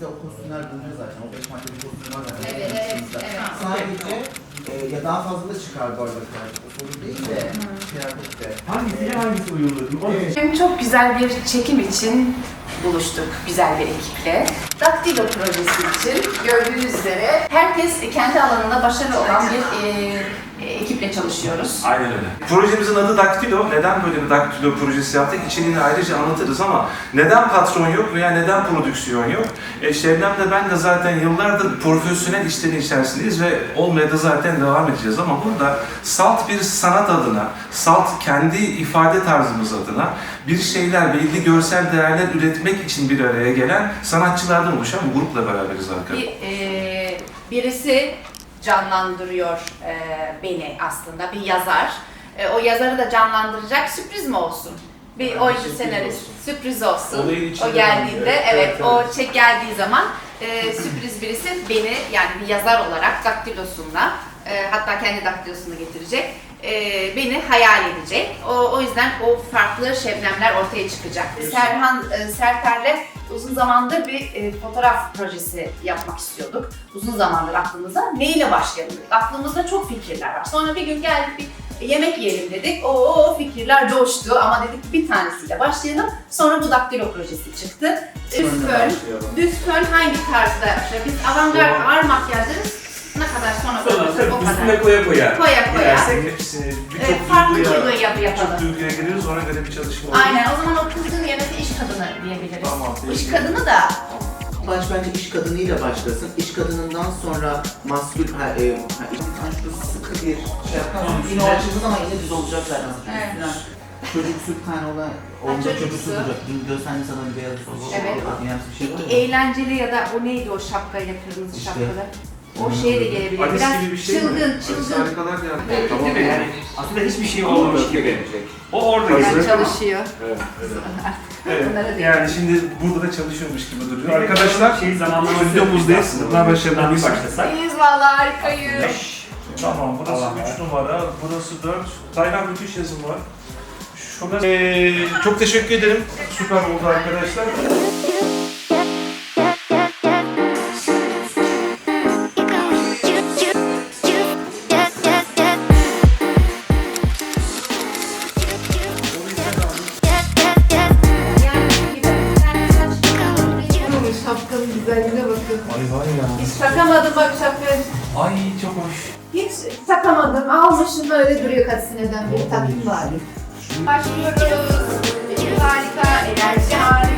bizde o kostümler bulunuyor zaten. O beş maddeli kostüm var zaten. Evet, evet, evet. Sadece e, ya daha fazla da çıkar bu arada kıyafet. O sorun değil de kıyafette. Hangisiyle hangisi uyumlu? Onu Bugün çok güzel bir çekim için buluştuk güzel bir ekiple. Daktilo projesi için gördüğünüz üzere herkes kendi alanında başarılı olan bir e, e, ekiple çalışıyoruz. Aynen öyle. Projemizin adı Daktilo. Neden böyle bir Daktilo projesi yaptık? İçeriğini ayrıca anlatırız ama neden patron yok veya neden prodüksiyon yok? E, Şebnem de ben de zaten yıllardır profesyonel işlerin içerisindeyiz ve olmaya da zaten devam edeceğiz ama burada salt bir sanat adına, salt kendi ifade tarzımız adına bir şeyler, belli görsel değerler üretmek için bir araya gelen sanatçılardan oluşan bir grupla beraberiz arkadaşlar. Bir, e, birisi canlandırıyor e, beni aslında, bir yazar. E, o yazarı da canlandıracak sürpriz mi olsun? Bir Yani oyuncu senarist sürpriz olsun. O geldiğinde, bence. evet, Evet, o çek geldiği zaman e, sürpriz birisi beni yani bir yazar olarak daktilosunda e, hatta kendi daktilosunu getirecek. E, beni hayal edecek. O, o yüzden o farklı şebnemler ortaya çıkacak. Serhan e, Serter'le uzun zamandır bir e, fotoğraf projesi yapmak istiyorduk. Uzun zamandır aklımızda. Neyle başlayalım dedik. Aklımızda çok fikirler var. Sonra bir gün geldik bir yemek yiyelim dedik. O, o fikirler coştu ama dedik bir tanesiyle başlayalım. Sonra bu daktilo projesi çıktı. Üst fön, düz fön hangi tarzda? Biz avantgard ağır makyajlarız. Ne kadar sonra sonra koyarsak o tabii üstüne kadar. koya koya. Koya koya. Yersek Hepsini birçok Evet, farklı duyguya, duygu yap- birçok yapalım. duyguya gireriz, ona göre bir çalışma olur. Aynen o zaman o kızın yerine iş kadını diyebiliriz. Tamam, iş peki. kadını da Baş bence iş kadınıyla başlasın. İş kadınından sonra maskül, ha, e, ha, şurası sıkı bir şey yapar. Yine o açıldığı zaman yine düz olacak zaten. Evet. Çocuksu bir tane olan, onda çocuksu. çocuksu duracak. Dün gösterdim sana bir beyaz sos. Evet. Yine bir şey var mı? eğlenceli ya da o neydi o şapkayla kırmızı İşte. şapkalı. O şeye de gelebilir. Alice Biraz gibi bir şey mi? çılgın, Alice çılgın. harikalar geldi. Evet. Tamam. Değil mi? Yani aslında hiçbir şey olmamış gibi. O orada Hazır. Yani gizli. çalışıyor. Evet, evet. Bunlara da- yani şimdi burada da çalışıyormuş gibi duruyor. Arkadaşlar, şey zamanlaması stüdyomuzdayız. aslında. Bundan başlayalım. bir başlasak. İyiyiz valla harikayız. Tamam, burası Allah 3 numara, burası 4. Taylan müthiş yazım var. Şuna... Ee, çok teşekkür ederim. Süper oldu arkadaşlar. Öyle duruyor kasineden bir takım var. Başlıyoruz. Harika, enerji harika.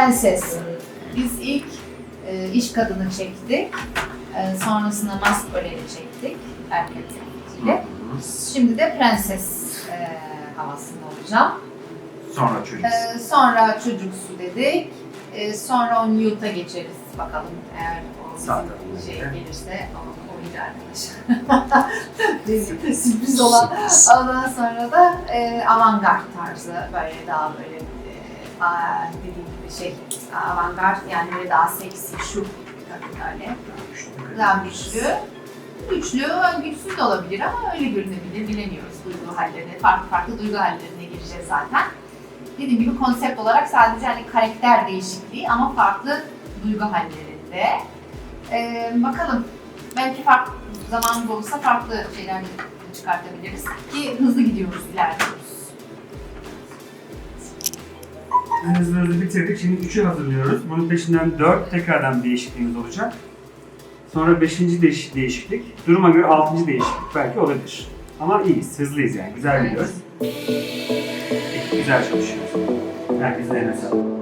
Prenses. Biz ilk e, iş kadını çektik. E, sonrasında Masquerade'i çektik. Erkek ile. Şimdi de prenses e, havasında olacağım. Sonra çocuk. E, sonra çocuksu dedik. E, sonra o Newt'a geçeriz bakalım eğer o bizim Zaten. şey gelirse o, o iyi arkadaş. Bizim Sürpriz olan. Ondan sonra da e, avantgard tarzı böyle daha böyle dediğim gibi şey avantgard yani böyle daha seksi şu böyle daha güçlü. Güçlü, güçsüz de olabilir ama öyle görünebilir, bilemiyoruz duygu hallerine, farklı farklı duygu hallerine gireceğiz zaten. Dediğim gibi konsept olarak sadece hani karakter değişikliği ama farklı duygu hallerinde. Ee, bakalım, belki farklı zamanımız olursa farklı şeyler çıkartabiliriz ki hızlı gidiyoruz, ilerliyoruz. Hızlı hızlı bitirdik. Şimdi 3'ü hazırlıyoruz. Bunun peşinden 4 tekrardan bir değişikliğimiz olacak. Sonra 5. Değiş değişiklik. Duruma göre 6. değişiklik belki olabilir. Ama iyiyiz, hızlıyız yani. Güzel gidiyoruz. Güzel çalışıyoruz. Herkesin eline sağlık.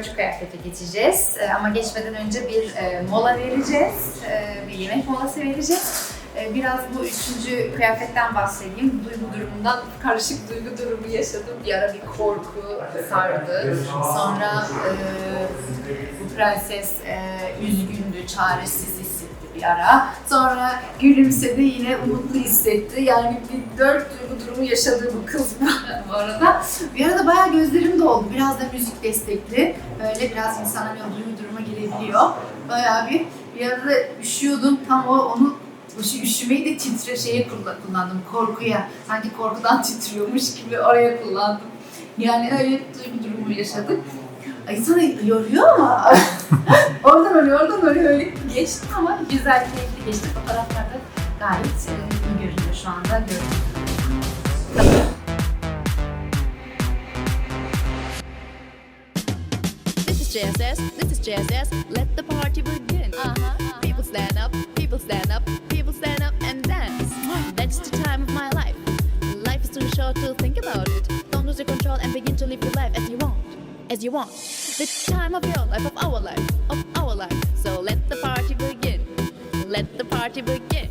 Dördüncü kıyafete geçeceğiz Ee, ama geçmeden önce bir e, mola vereceğiz, Ee, bir yemek molası vereceğiz. Biraz bu üçüncü kıyafetten bahsedeyim. Duygu durumundan, karışık duygu durumu yaşadım. Bir ara bir korku sardı. Sonra e, bu prenses e, üzgündü, çaresiz bir ara. Sonra gülümsedi, yine umutlu hissetti. Yani bir dört duygu durumu yaşadığı bu kız bu arada. Bir arada bayağı gözlerim doldu. Biraz da müzik destekli. Böyle biraz insan hani o duygu duruma girebiliyor. Bayağı bir bir arada üşüyordum. Tam o onu o şey, üşümeyi de titre şeye kullan- kullandım. Korkuya. Sanki korkudan titriyormuş gibi oraya kullandım. Yani öyle duygu durumu yaşadık. Ay sana yoruyor ama oradan oraya oradan oraya öyle geçti ama güzel keyifli geçti. Fotoğraflarda gayet e, iyi görünüyor şu anda. Görünüyor. This is JSS, this is JSS, let the party begin. Uh-huh. People stand up, people stand up, people stand up and dance. That's the time of my life. Life is too short to think about it. Don't lose your control and begin to live your life as you want. As you want. The time of your life, of our life, of our life. So let the party. Let the party begin.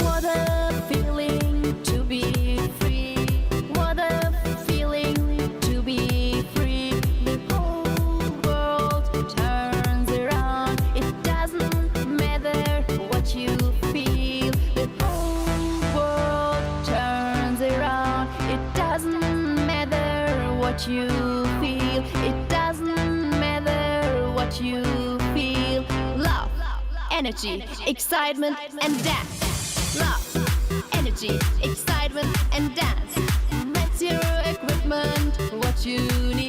What a feeling to be free. What a feeling to be free. The whole world turns around. It doesn't matter what you feel. The whole world turns around. It doesn't matter what you energy, excitement, and dance. Love, energy, excitement, and dance. That's your equipment, what you need.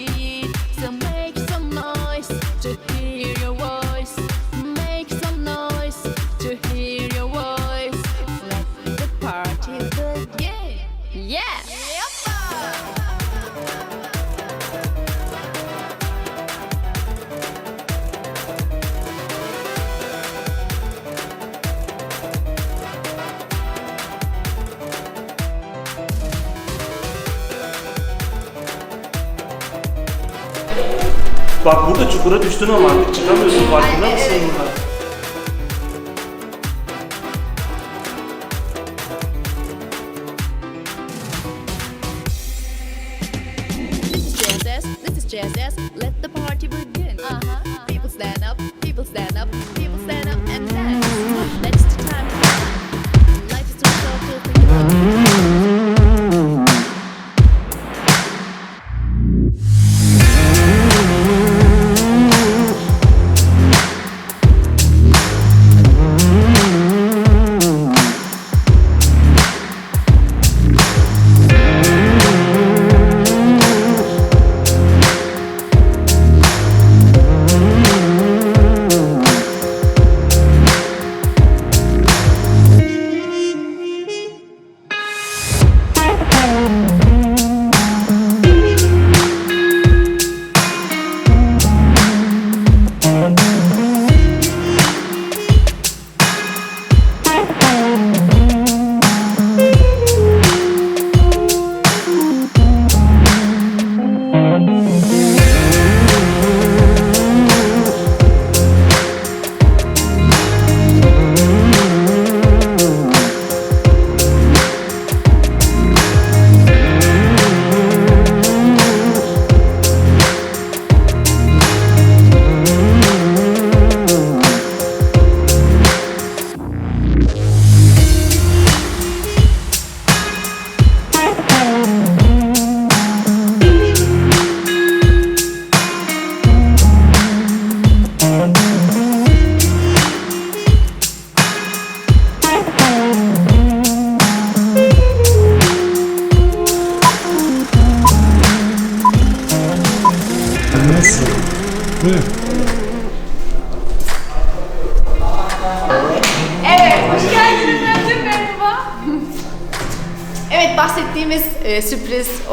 Çukura düştün ama artık çıkamıyorsun farkında Ay, mısın evet. burada? This is JSS, this is JSS, let the party begin. Uh-huh. People stand up, people stand up, people stand up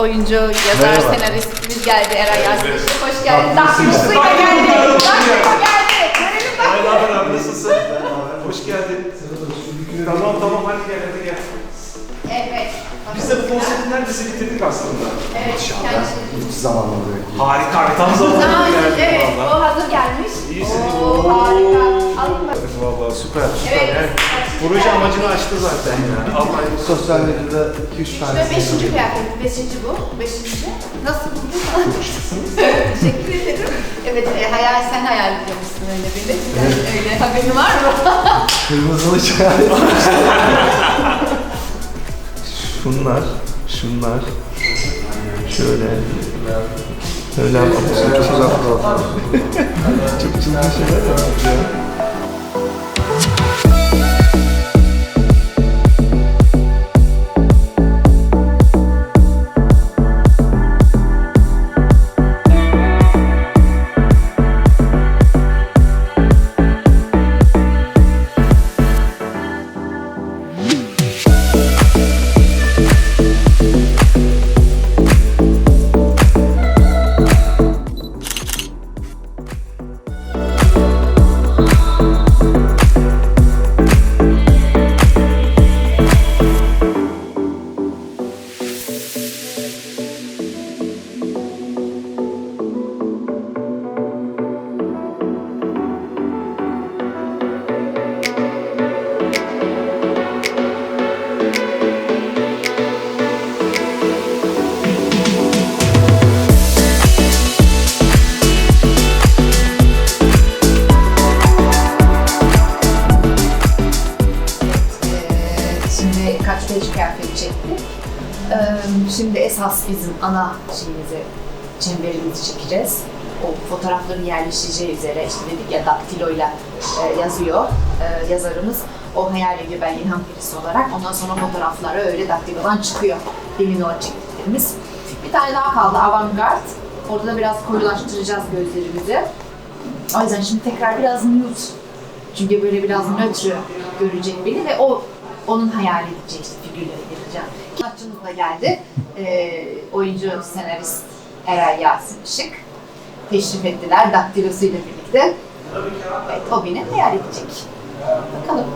oyuncu, yazar, senaristimiz geldi Eray Yasin. Hoş geldin. Daktilosuyla geldi. Daktilo geldi. Görelim bak. Merhaba abi nasılsın? Hoş geldin. Tamam tamam hadi gel hadi gel. Evet. Biz de bu konserin neredeyse bitirdik aslında. Evet, kendisi. Harika tam zamanında Tamam, geldin evet, valla. o hazır gelmiş. İyisin. Oo, harika. Alayım bak. Valla süper süper. Evet. Yani proje amacını aştı zaten yani. Allah Sosyal medyada 2-3 tane Ve beşinci kıyafet, beşinci bu, beşinci. Nasıl buldun falan Teşekkür ederim. Evet, e, hayal, sen hayal ediyormuşsun öyle biri. Yani öyle haberin var mı? kırmızılı çay. şunlar, şunlar. Şöyle. Öyle yapalım. Çok uzak fotoğraflar. Çok çılgın şeyler yaptık esas bizim ana şeyimizi, çemberimizi çekeceğiz. O fotoğrafların yerleşeceği üzere işte dedik ya daktiloyla e, yazıyor e, yazarımız. O hayal ediyor ben ilham perisi olarak. Ondan sonra fotoğrafları öyle daktilodan çıkıyor. Demin o çektiklerimiz. Bir tane daha kaldı avantgard. Orada da biraz koyulaştıracağız gözlerimizi. O yüzden şimdi tekrar biraz nude çünkü böyle biraz nötr görecek beni ve o onun hayal işte figürleri vereceğim. Sanatçımızla da geldi. Ee, oyuncu, senarist Eray Yasin Işık. Teşrif ettiler daktilosuyla birlikte. Evet, o beni hayal edecek. Bakalım.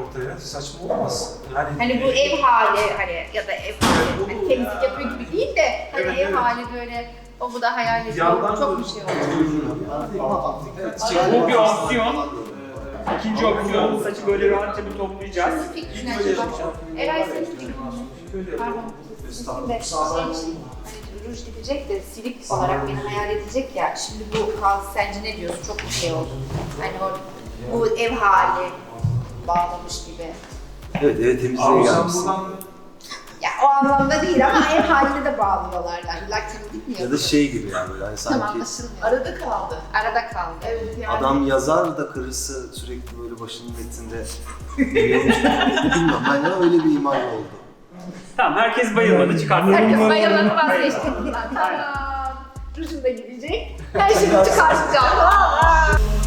Ortaya. Saçma olmaz. Yani Hani bu ev hali hani ya da ev hali hani temizlik yapıyor gibi değil de hani Evet, ev evet. hali böyle o bu da hayal ediyor. Çok bir şey oldu. Bu bir opsiyon. İkinci opsiyon saçı böyle rahatça bir toplayacağız. Fikrin acaba? Eray senin fikrin Pardon. Sizin de şey için hani ruj gidecek de silik olarak beni hayal edecek ya. Şimdi bu kal sence ne diyorsun? Çok bir şey oldu. Hani o bu ev hali bağlamış gibi. Evet eve temizliğe gelmişsin. buradan Ya o anlamda değil ama ev haline de bağlıyorlar. Yani illa Ya da şey gibi yani böyle hani Tamam sanki anlaşılmıyor. Arada kaldı. Arada kaldı. Evet yani. adam yazar da karısı sürekli böyle başının etinde yürüyormuş gibi. Bilmem ben ya öyle bir imaj oldu. Tamam herkes bayılmadı çıkartalım. Herkes bayılanı vazgeçti. Tamam. Rujum da gidecek. Her şeyi çıkartacağım.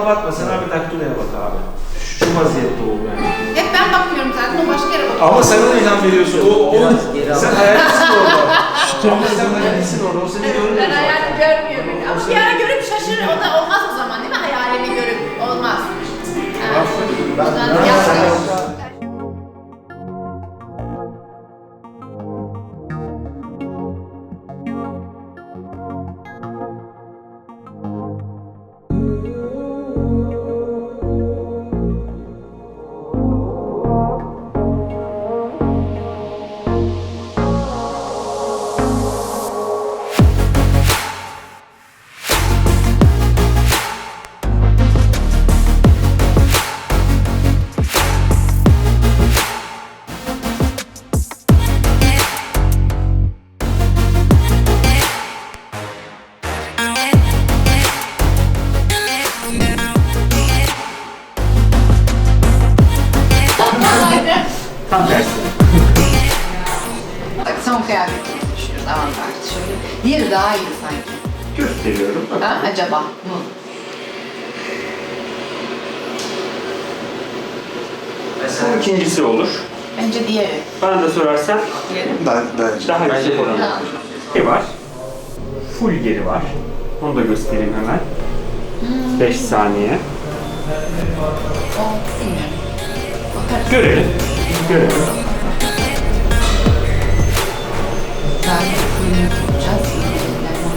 Ona bakma, sen abi daktiloya bak abi. Şu vaziyette ol yani. Hep ben bakmıyorum zaten o başka yere bakıyor. Ama sen ona ilham veriyorsun. O, o, sen hayalcisin orada. Ama sen hayalcisin orada. O seni görmüyor Ben zaten. hayal görmüyor beni. Ama bir ara görüp şaşırır. O da olmaz o zaman değil mi? Hayalimi görüp olmaz. Ha. O zaman yapmıyor. Düşünüyoruz. Aman tartışıyorum. Diğeri daha iyi sanki. Gösteriyorum. Bak. Ha, acaba? Bu. Bu ikincisi olur. Bence diğeri. Bana da sorarsan Ben, bence. daha yüksek olan. Ha. Geri var. Full geri var. Onu da göstereyim hemen. 5 saniye. O bilmiyorum. Bakarız. Görelim. Görelim. Daha iyi tutacağız.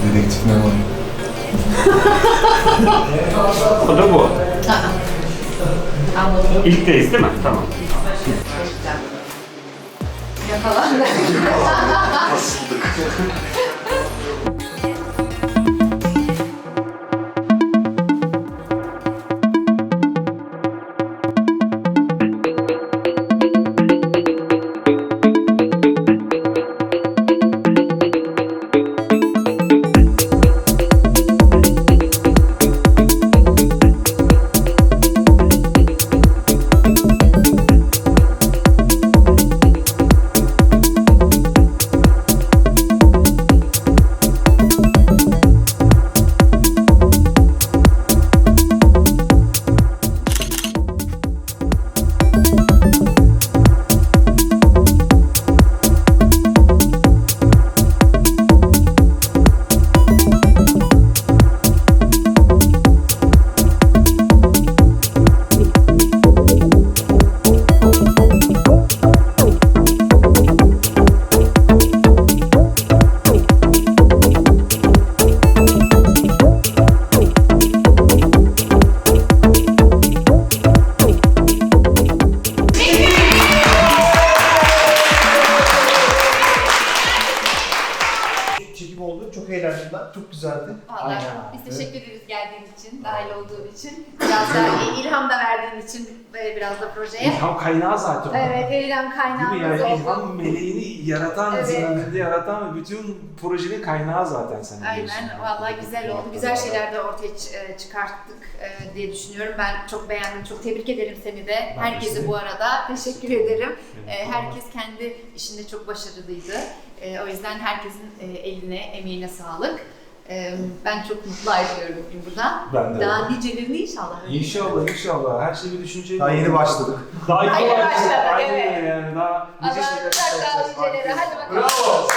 Dedektif ne var? O da bu. Aa. Anladım. İlkteyiz değil mi? Tamam. Yakalandı. için biraz da projeye. İlham kaynağı zaten. o. Evet, ilham Değil mi kaynağımız yani oldu. ilham meleğini yaratan, Evet. zihninde yaratan ve bütün projenin kaynağı zaten sen biliyorsun. Aynen, vallahi güzel oldu. Güzel şeyler de ortaya ç- e, çıkarttık e, diye düşünüyorum. Ben çok beğendim, çok tebrik ederim seni de. Herkese bu arada teşekkür ederim. E, Herkes kendi işinde çok başarılıydı. E, O yüzden herkesin e, eline, emeğine sağlık. E, Ben çok mutlu ayrılıyorum bugün buradan. Ben de. Daha nicelerini inşallah. İnşallah inşallah her şey bir düşünceyle. Daha yeni başladık. Daha yeni başladık. evet. yani daha nice Ama şeyler daha niceleri. Hadi bakalım. Bravo.